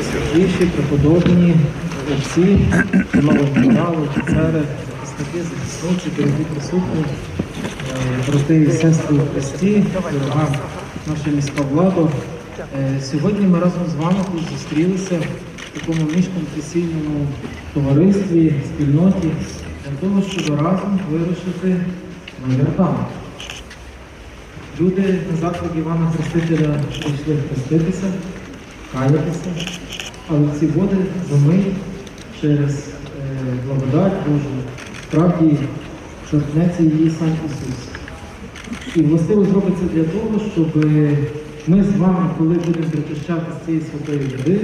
всесвятіші, преподобні, отці, новогенерали, офіцери, захисники, захисниці, дорогі присутні, е, брати і сестри у Христі, дорога наша міська влада. Е, Сьогодні ми разом з вами зустрілися в такому міжконфесійному товаристві, спільноті, для того, щоб разом вирушити на. Люди на заклик Івана Хрестителя прийшли хреститися, каятися, але ці води замиють через е, благодать Божу, справді торкнеться її сам Ісус. І властиво зробиться для того, щоб ми з вами, коли будемо причащати з цієї святої води,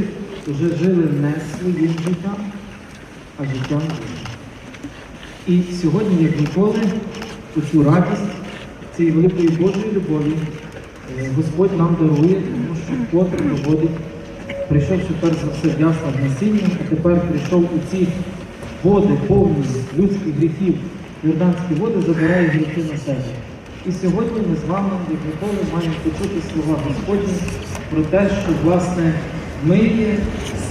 вже жили не своїм життям, а життям Божим. І сьогодні, як ніколи, цю радість цієї великої Божої любові е, Господь нам дарує, тому що вкотре доводить, прийшовши перш за все в яслах насіння, а тепер прийшов у ці води, повні людських гріхів, Йорданські води забирає гріхи на себе. І сьогодні ми з вами, як ніколи, маємо почути слова Господні про те, що, власне, ми є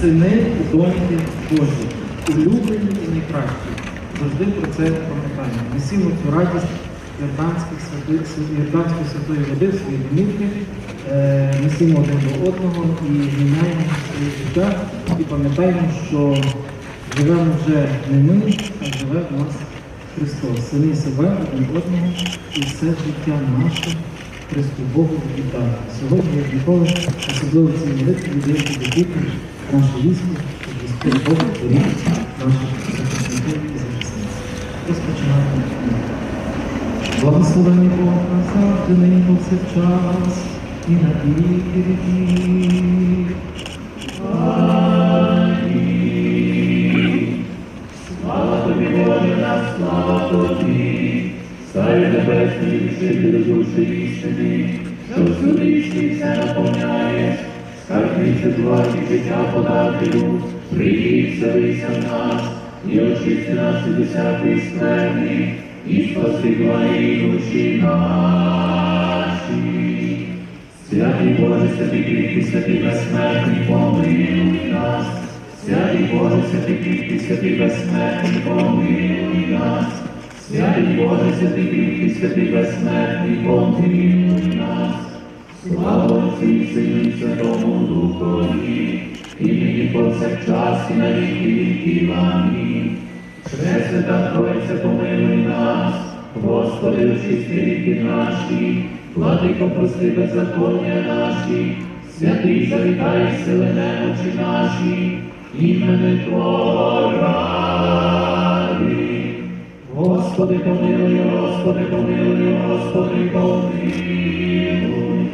сини і доньки Божі, улюблені і найкращі. Завжди про це пам'ятаємо. Несімо цю радість Свя- святої води свої домівки, е, несімо один до одного і міняємо своє життя і пам'ятаємо, що живемо вже не ми, а живе в нас Христос. Самі себе один одного і все життя наше Христу Богу віддати. Сьогодні, як ніколи, особливо в цій молитві віддаємо до дітей наше військо, Господь Бог доріг наших захисників і захисниць. Розпочинаємо. Благословені Бог назавжди, нині повсякчас і на віки віків. Слава тобі, Боже наш, слава тобі, Царю небесний, вчителю душі що всюди все наповняєш, скарбницю благі життя подателю, в нас, і очисти нас від усякої скверни, і спаси благі душі наші. Святий Боже, святий кріпкий, святий безсмертний, помилуй нас. Святий Боже, святий кріпкий, святий безсмертний, помилуй нас. Святий Боже, святий кріпкий, святий безсмертний, помилуй нас. Слава Отцю Сину Святому Духові, і нині повсякчас і на віки віків. Амінь. Пресвята Тройця, помилуй нас, Господи, очисти ріки наші, владико, прости беззаконня наші, святий завітай сили немочі наші, імени Твого. Господи, помилуй, Господи, помилуй, Господи, помилуй.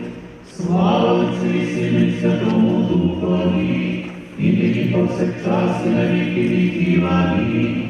Слава Отцю і Сину Святому Духові, і нині повсякчас і на віки віків. Амінь.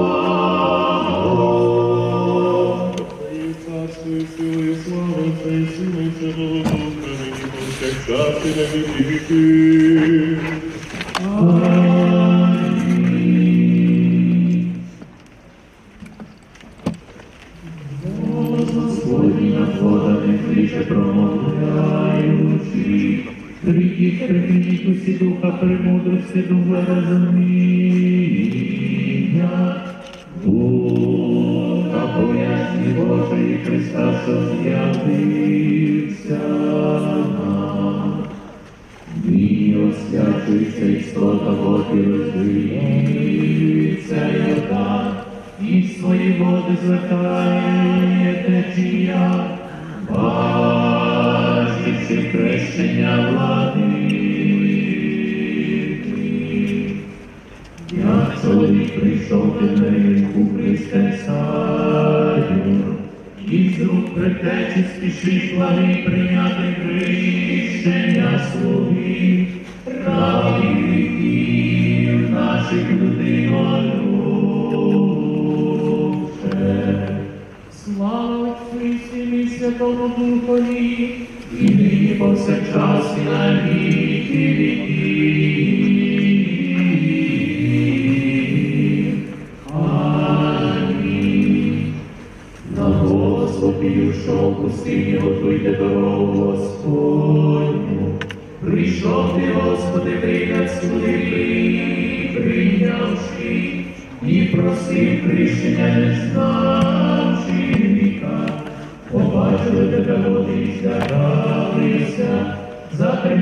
Повсякчас і хрещення влади, як чоловік прийшов ти на ринку Христе і з рук притечі спішить ваги прийняти хрещення слуги, ради гріхів наших людей Слава Отцю і Святому Духові, нині повсякчас і на віки віків.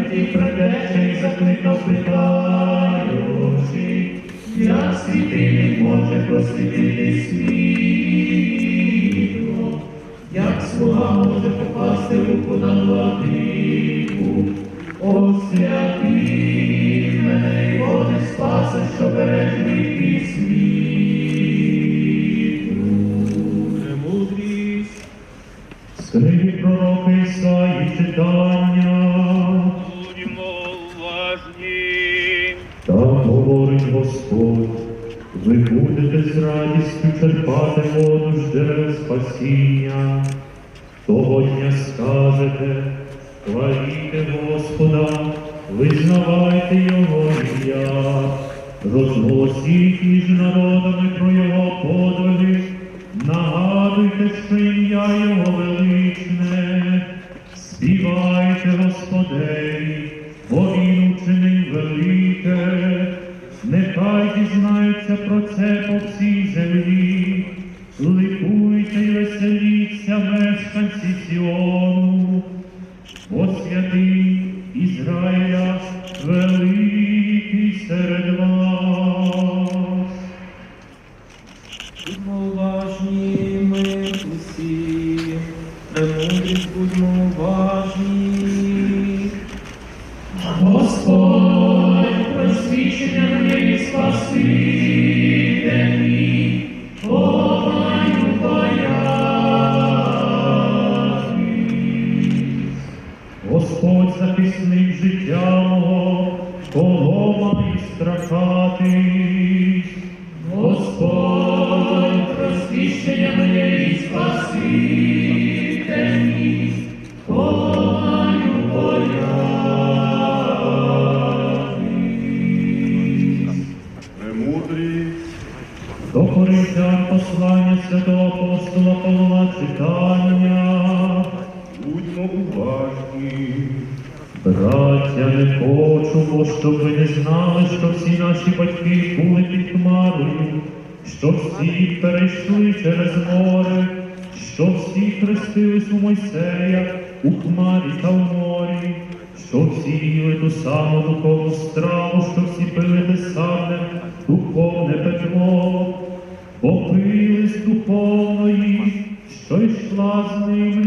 Затремті предече і закликав питаючи, як світильник може просвітити світло, розголосіть між народами про Його подвиги, нагадуйте, що ім'я Його величне, співайте Господеві, бо Він учинив велике, нехай дізнаються про це по всій землі, ликуйте й веселіться, мешканці Сіону, життя мого, колома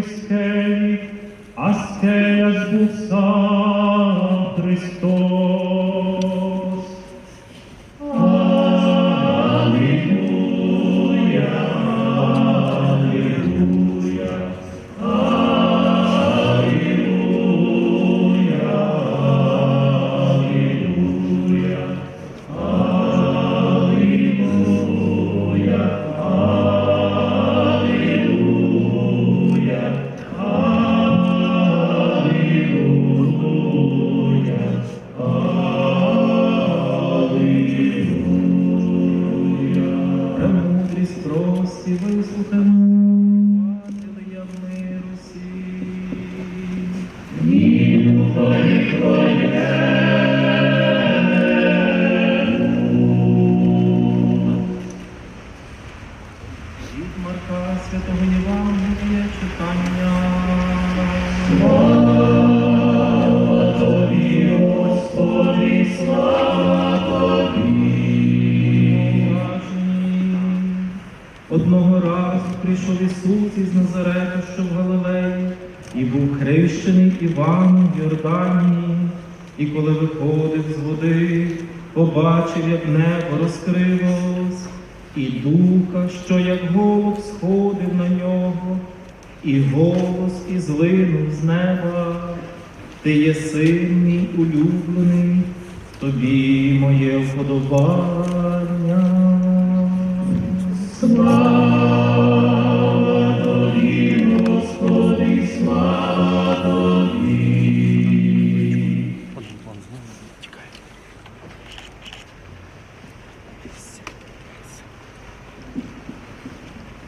скелі, а скеля ж був сам Христос. Від Марка Святого Євангелія читання. Тобі, Господи, слава Тобі. Одного разу прийшов Ісус із Назарета, що в Галилеї, і був хрещений Іваном в Йорданії. І коли виходив з води, побачив, як небо розкрилось, і духа, що як голуб сходив на нього, і голос і злинув з неба. Ти є мій улюблений, тобі моє вподобання. Слава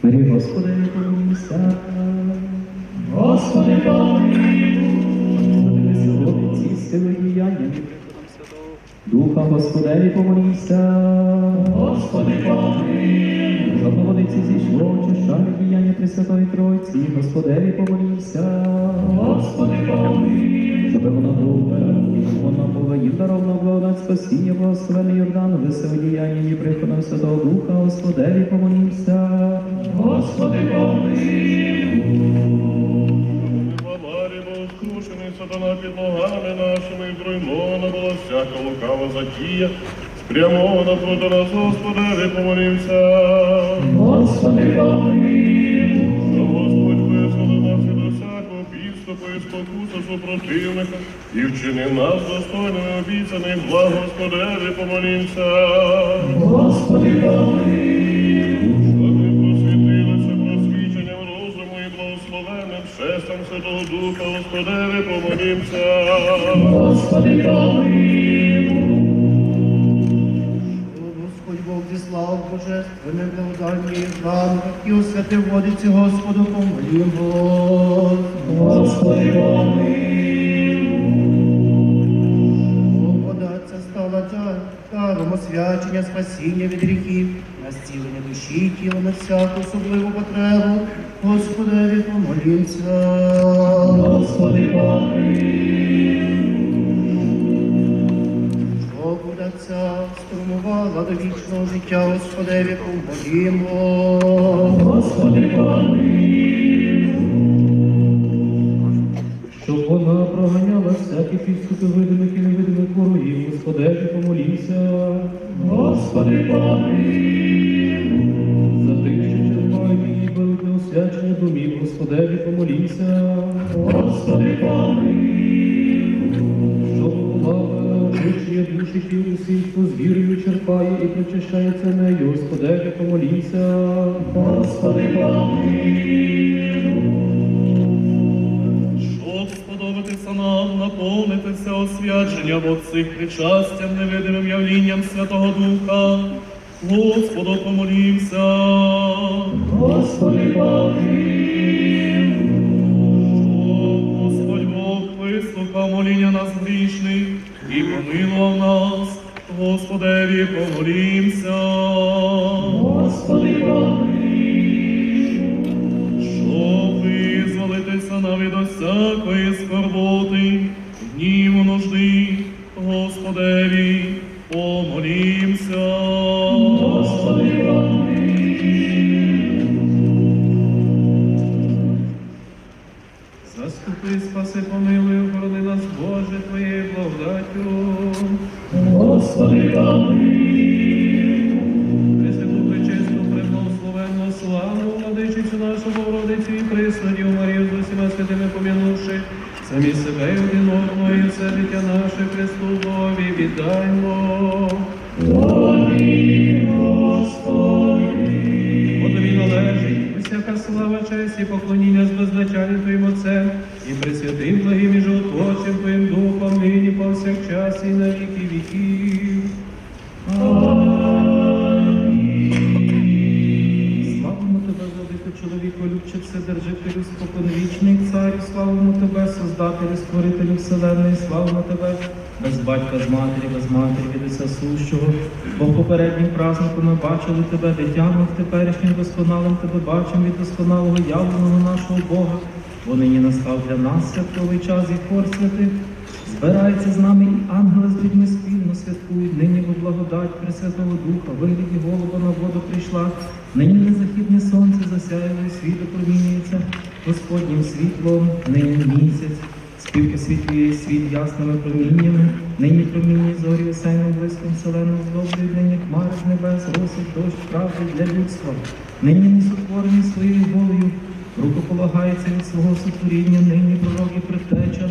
Мирі Господи, помолімся. Господи, помилуй. Ці сили діяння. Духа Господеві помолімся. Господи, помилуй. На зійшло, очищає діяння Пресвятої Тройці, Господеві помолімся. Господи, помилуй. Щоб вона їм даровна благодать спасіння, благословений Йордан, веселе діяння і приходом Святого Духа, Господеві помолімся. Господи, помилуй. Говоримо, скрушений сатана під ногами нашими, зруйнована була всяка лукава затія, спрямована проти нас, Господеві, помолімся. Господи, помилуй. Спокуса супротивника, і вчинив нас достойними обіцяним, благосподарі помолімся. Господи, помилуй. Щоб ми просвітилися просвіченням розуму і благословенним шестям Святого Духа, Господи, помолімся. Господи, помилуй. Зіслав божественне благодання і нам, і освятив водиці Господу, помолімо. Господи, помилуй. Вода ця стала дар- даром освячення, спасіння від гріхів, на зцілення душі і тіла на всяку особливу потребу. Господеві помолімся. Господи, помилуй. Що струмувала до вічного життя, Господеві помолімо. Господи, помилуй. Щоб вона проганяла всякі підступи видимих і невидимих ворогів, Господеві помолімся. Господи, помилуй. За тих, що черпають її на освячення домів, Господеві помолімся. Господи, помилуй. Щоб влада душі тіл з вірою черпає і причащається нею, Господеві помолімся. Господи, помилуй. Щоб сподобатися нам, наповнитися освяченням от цих причастям, невидимим явлінням Святого Духа. Господу помолімся. Господи, помилуй. Господь Бог вислухав моління нас грішних і помилував нас. Господеві помолімся. Господи, помилуй. Щоб визволитися на від всякої скорботи, днів нужди, Господеві, повсякчас і на віків. Славимо тебе, владико, чоловіко, любче вседержителю, споконвічний царю, славимо тебе, Создателю, Створителю Вселенної, славимо тебе, без батька, з матері, без матері, від Отця сущого. Бо в попереднім празднику ми бачили тебе, дитями в теперішнім досконалим тебе бачимо від досконалого явленого нашого Бога. Бо нині настав для нас святковий час і хор святих. Збирається з нами і ангели з людьми спільно святкують. Нині во благодать Пресвятого Духа, вигляді голуба на воду прийшла. Нині незахідне сонце засяяло і світло промінюється Господнім світлом, нині місяць. Співки світлює світ ясними проміннями, нині промінні зорі осенним блиском вселену здоблюють, нині хмари з небес, росить дощ правди для людства. Нині несотворений своєю волею, руку полагається від свого сотворіння, нині пророки предтеча.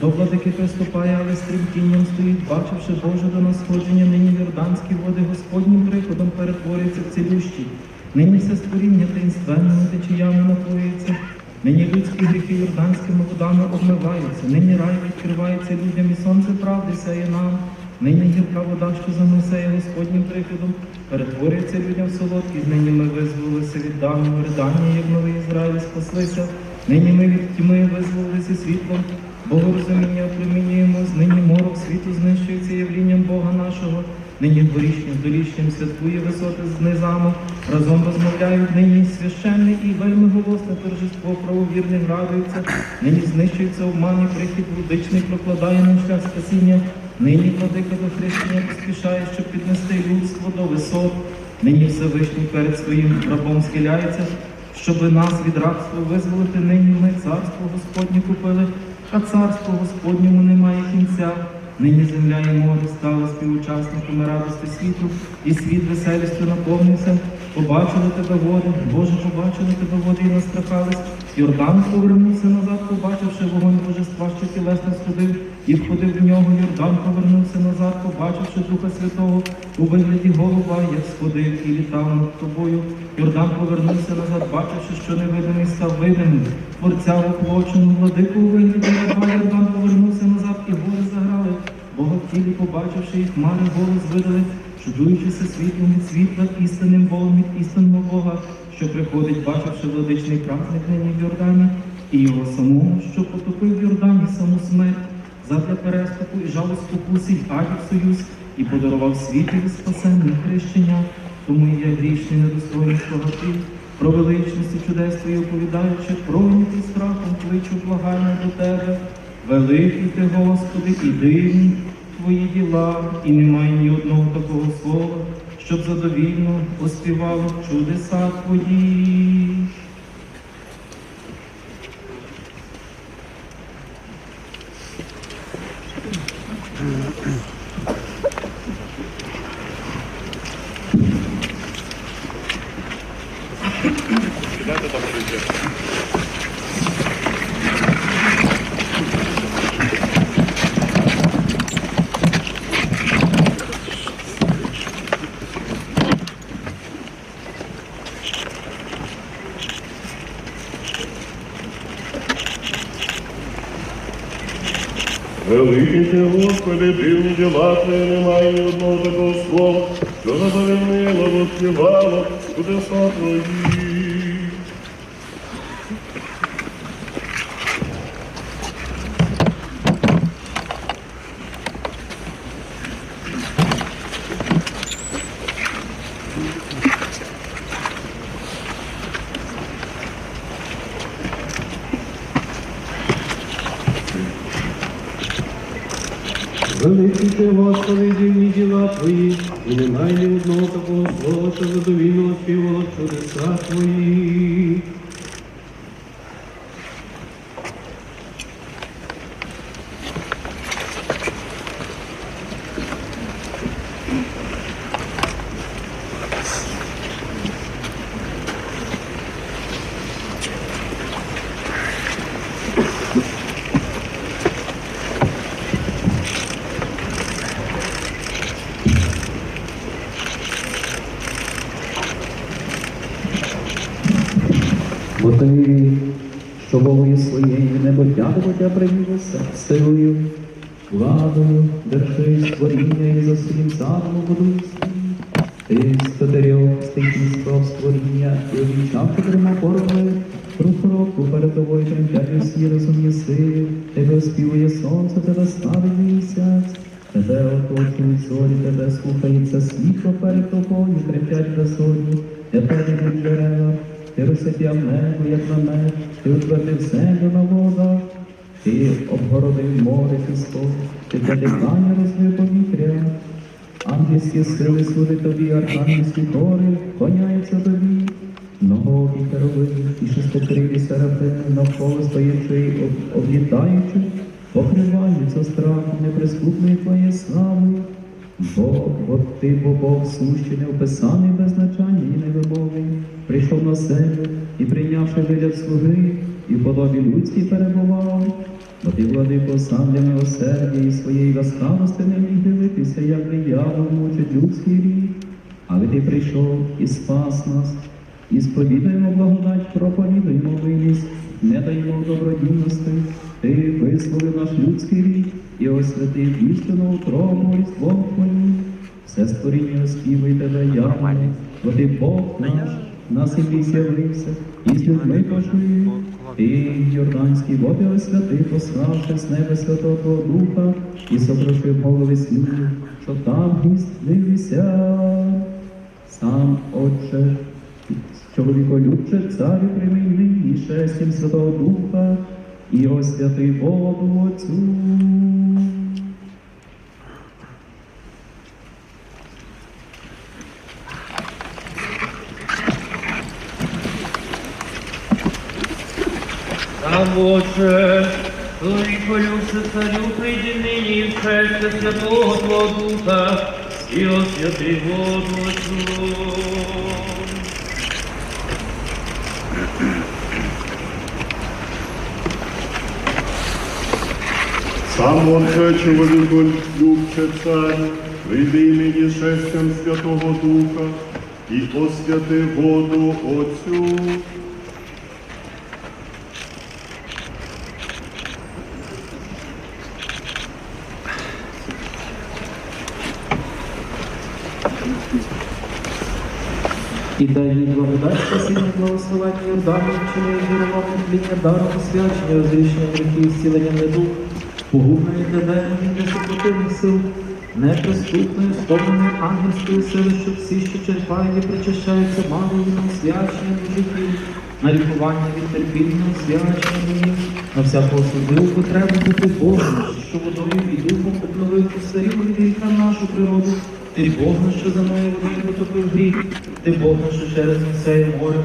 До владики приступає, але з тремтінням стоїть, бачивши Боже до нас сходження, нині йорданські води Господнім приходом перетворюються в цілющі. Нині все створіння таїнственними течіями напоюється. Нині людські гріхи йорданськими водами обмиваються. Нині рай відкривається людям і сонце правди сяє нам. Нині гірка вода, що за Мойсея Господнім прикладом, перетворюється людям в солодкість. Нині ми визволилися від давнього ридання, як новий Ізраїль спаслися. Нині ми від тьми визволилися світлом, Богорозуміння опромінюємось, нині морок світу знищується явлінням Бога нашого. Нині дворічним долічним святкує висоти з низами, разом розмовляють нині священне і вельми голосне торжество правовірних радується, нині знищується обман і прихід владичний, прокладає нам шлях спасіння, нині владика до хрещення поспішає, щоб піднести людство до висот, нині Всевишній перед своїм рабом схиляється, щоби нас від рабства визволити, нині ми царство Господнє купили, а царство Господньому немає кінця. Нині земля і море стали співучасниками радості світу, і світ веселістю наповнився. Побачили тебе води, Боже, побачили тебе води і настрахались. Йордан повернувся назад, побачивши вогонь божества, що тілесно сходив, і входив в нього. Йордан повернувся назад, побачивши Духа Святого у вигляді голуба, як сходив і літав над тобою. Йордан повернувся назад, бачивши, що невидимий став видимим. Творця воплочену владику у вигляді раба. Йордан повернувся назад, і гори заграли. Бога в тілі, побачивши їх, хмари голос видали, чудуючися світлом від світла, істинним Богом від істинного Бога, що приходить, бачивши владичний праздник нині в Йордані, і його самого, що потопив в Йордані саму смерть, задля переступу і жалу спокуси й адів союз, і подарував світові спасенне хрещення, тому я грішний недостойний спогати, про величність і чудес твої оповідаючи, пройняти страхом кличу благання до тебе. Великий ти, Господи, і дивні твої діла, і немає ні одного такого слова, щоб задовільно оспівало чудеса твої. Великий ти, Господи, дивні діла твої, немає одного такого слова, що задовільнило, воспівало чудеса твої. Великий ти, Господи, дивні діла Твої, і немає ні одного такого слова, що задовільно співало чудеса Твої. Бо ти, що волею своєю небодятливо привілося силою, владою, держи створіння і за своїм задумом будуй світ. Ти спотерьох стихійство створіння і обічав чотирма формами, рух року перед тобою тремтять усі розумні сили, тебе співує сонце, тебе ставить місяць. Тебе оточують зорі, тебе слухається світло перед тобою, тремтять безодні, тебе йдуть дерева, ти розсип'яв небо, як на меч, ти утвердив землю на водах, ти обгородив море піском, ти для дихання розвив повітря. Ангельські сили служать тобі, архангельські гори, коняються тобі. Многі херови і шестокрилі серафими навколо стоячи, облітаючи, покриваються страхом неприступної твоєї слави. Бог, от ти, бо Бог сущий, неописаний без і невимовний, прийшов на землю і прийнявши вигляд слуги, і в подобі людській перебував. Бо ти, владико, сам для милосердя і своєї ласкавості не міг дивитися, як диявол мучить людський рід. Але ти прийшов і спас нас, і сповідуємо благодать, проповідуємо милість, не даємо добродійності. Ти висловив наш людський рід, і освятив істину утробу різдвом Твоїм. Все створіння оспівує тебе, Яме, бо ти Бог наш, на землі з'явився, і з людьми пожив. Ти, Йорданські води освяти, пославши з неба Святого Духа, і сокрушив голови світу, що там гістилися. Сам, Отче, чоловіколюбче, царю прийми нині шестям Святого Духа, і освяти воду Отцю. Отче, чоловіколюбце царю, прийди нині в честь Святого Твого Духа, і освяти воду Отцю. Сам чоловіку любче цар, прийди імені шестям Святого Духа і освяти воду Отцю. І дай їй благодать спасіння, благословення Йордану, вчини вірував тління даром освячення, розрішення гріхів, зцілення недуг, погубної для демонів, для супротивних сил, неприступною, сповненою ангельською сили, щоб всі, що черпають і причащаються малою на освячення до життів, на лікування від терпіння, освячення моїх, на всяку особливу потребу бути Богом, що водою і духом обновив постарілу від гріха нашу природу, ти Бог наш, що за мною водою потопив гріх, ти Бог наш, що через Мойсея море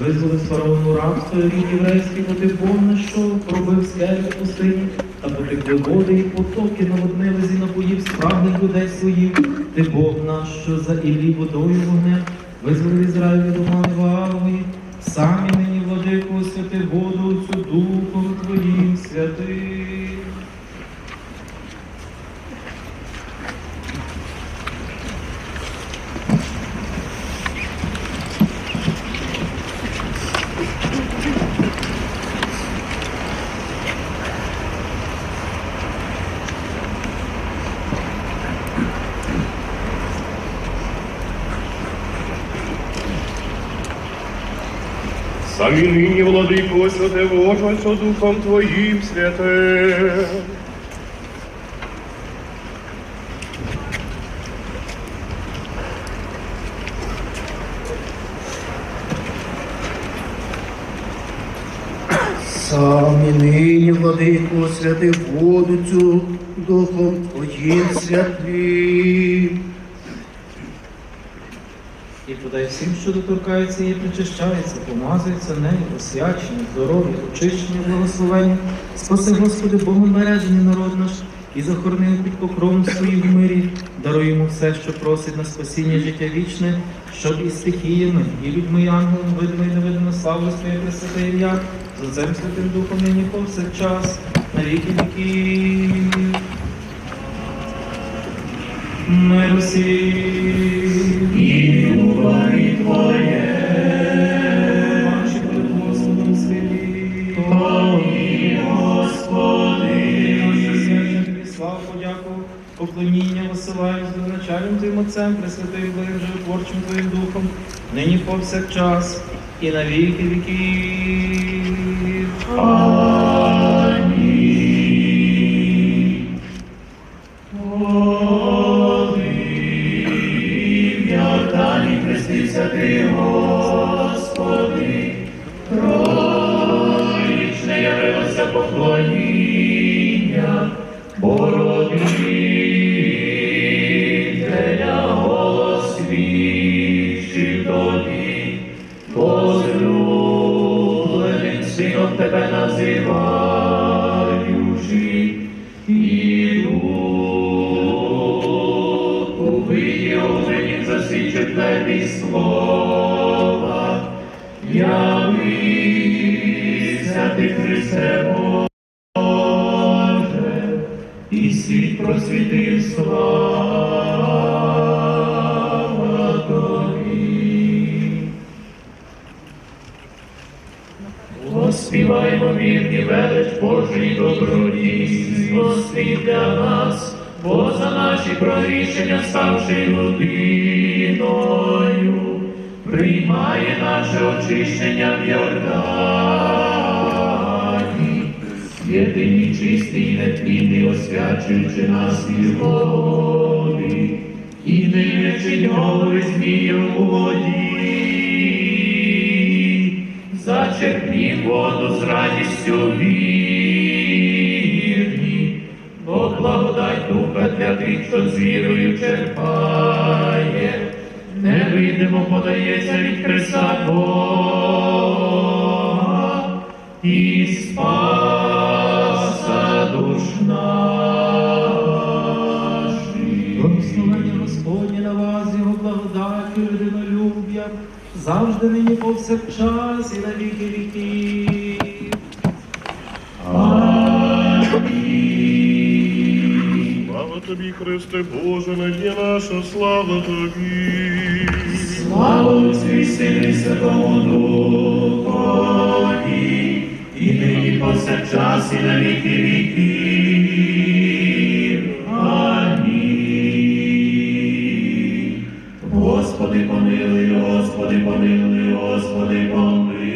визволив фараону рабство і рід єврейський, бо ти Бог наш, що пробив скелю в пустині, та потекли води і потоки наводнили зі напоїв справних людей своїх. Ти Бог наш, що за Іллі водою вогнем визволив Ізраїль від омани Ваалової, самі нині владику освяти воду цю духом Твоїм святим. Самі нині, владико, святе Боже, що Духом Твоїм святе. Самі нині, владико, святи воду цю духом Твоїм святим. І подай всім, що доторкається і причащається, помазується нею, освячення, здоров'я, очищення, благословення. Спаси, Господи, Богом береження народ наш, і захорони під покровом своїм мирі, даруй йому все, що просить на спасіння життя вічне, щоб і стихіями, і людьми, і ангелом, видимо і невидимо, славу своє Пресвяте ім'я, за цим Святим Духом нині повсякчас, на віки віків. Миру поклоніння висилаю з безначальним Твоїм Отцем, Пресвятим Твоїм животворчим Твоїм Духом, нині повсякчас і на віки віків. Неймовірні велич Божої добродійсні Господи для нас, бо за наші прорішення ставши людиною, приймає наше очищення в Йордані, єдиний чистий і нетлінний, освячуючи нас від води, і не лечить голови змію у воді. Зачерпніть воду з радістю вірні, бо благодать духа для тих, що з вірою черпає, невидимо подається від Христа Бога і спаса завжди нині повсякчас і на віки віків. Слава тобі, Христе Боже, надія наша, слава тобі. Слава Отцю і Сину і Святому Духові, і нині повсякчас і на віки віків. Амінь. Господи, помилуй, Господи, помилуй, Господи, помилуй.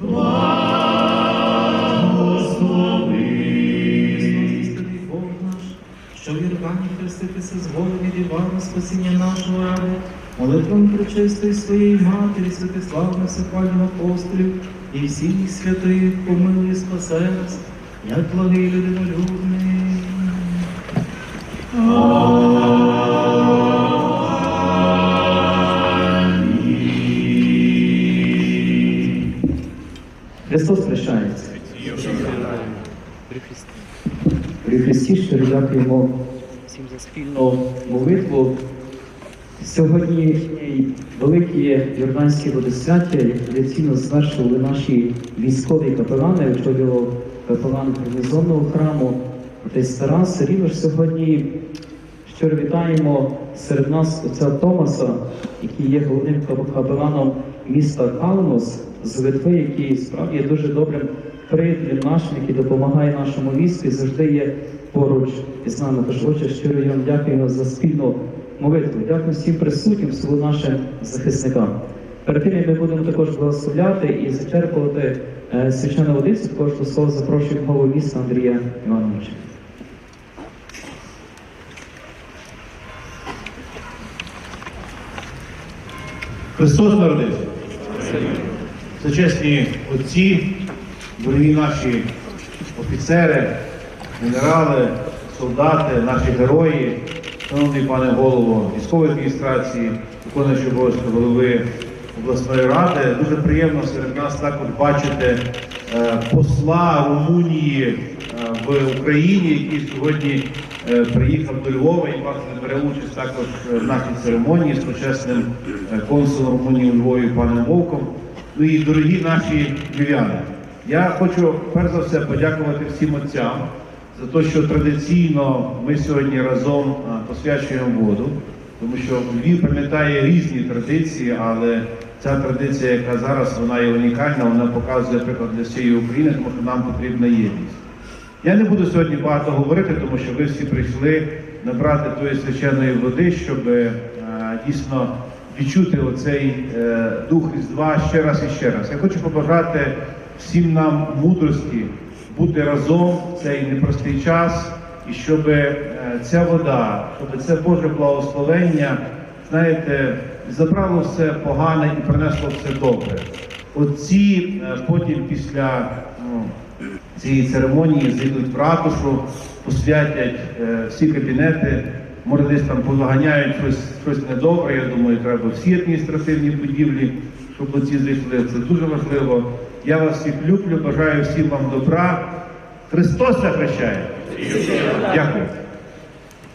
Благослови. Бог наш, що в Йордані хреститися з від Івана, спасіння нашого ради, молитвами причистої своєї матері, святиславних всехвальних апостолів і всіх святих помилуй спасе нас, як благий людинолюбний. Дякуємо всім за спільну молитву. Сьогодні велике Йорданське водосвяття, як традиційно звершували наші військові капелани, очолював капелан гарнізонного храму, отець Тарас. Рівно ж сьогодні щиро вітаємо серед нас отця Томаса, який є головним капеланом міста Калмос з Литви, який справді є дуже добрим приятелем нашим, який допомагає нашому війську і завжди є поруч із нами. Тож отже, щиро я вам дякуємо за спільну молитву. Дякую всім присутнім, всім нашим захисникам. Перед тим, як ми будемо також благословляти і зачерпувати е, священну водицю, також до слова запрошуємо голову міста Андрія Івановича. Христос народився. Це чесні отці, дорогі наші офіцери, генерали, солдати, наші герої, шановний пане голово військової адміністрації, виконуючий обов'язки голови обласної ради. Дуже приємно серед нас також бачити е, посла Румунії е, в Україні, який сьогодні е, приїхав до Львова і власне бере участь також в нашій церемонії з почесним консулом Румунії у Львові паном Вовком. Ну і дорогі наші львів'яни. Я хочу перш за все подякувати всім отцям за те, що традиційно ми сьогодні разом посвячуємо воду, тому що Львів пам'ятає різні традиції, але ця традиція, яка зараз вона є унікальна, вона показує приклад для всієї України, тому що нам потрібна єдність. Я не буду сьогодні багато говорити, тому що ви всі прийшли набрати тої священної води, щоб е, дійсно відчути оцей е, дух Різдва ще раз і ще раз. Я хочу побажати всім нам мудрості бути разом в цей непростий час, і щоб е, ця вода, щоб це Боже благословення, знаєте, забрало все погане і принесло все добре. Оці е, потім після ну, цієї церемонії зайдуть в ратушу, посвятять е, всі кабінети, може десь там позаганяють щось, щось недобре. Я думаю, треба всі адміністративні будівлі, щоб оці зайшли. Це дуже важливо. Я вас всіх люблю, бажаю всім вам добра. Христос захищає. Дякую.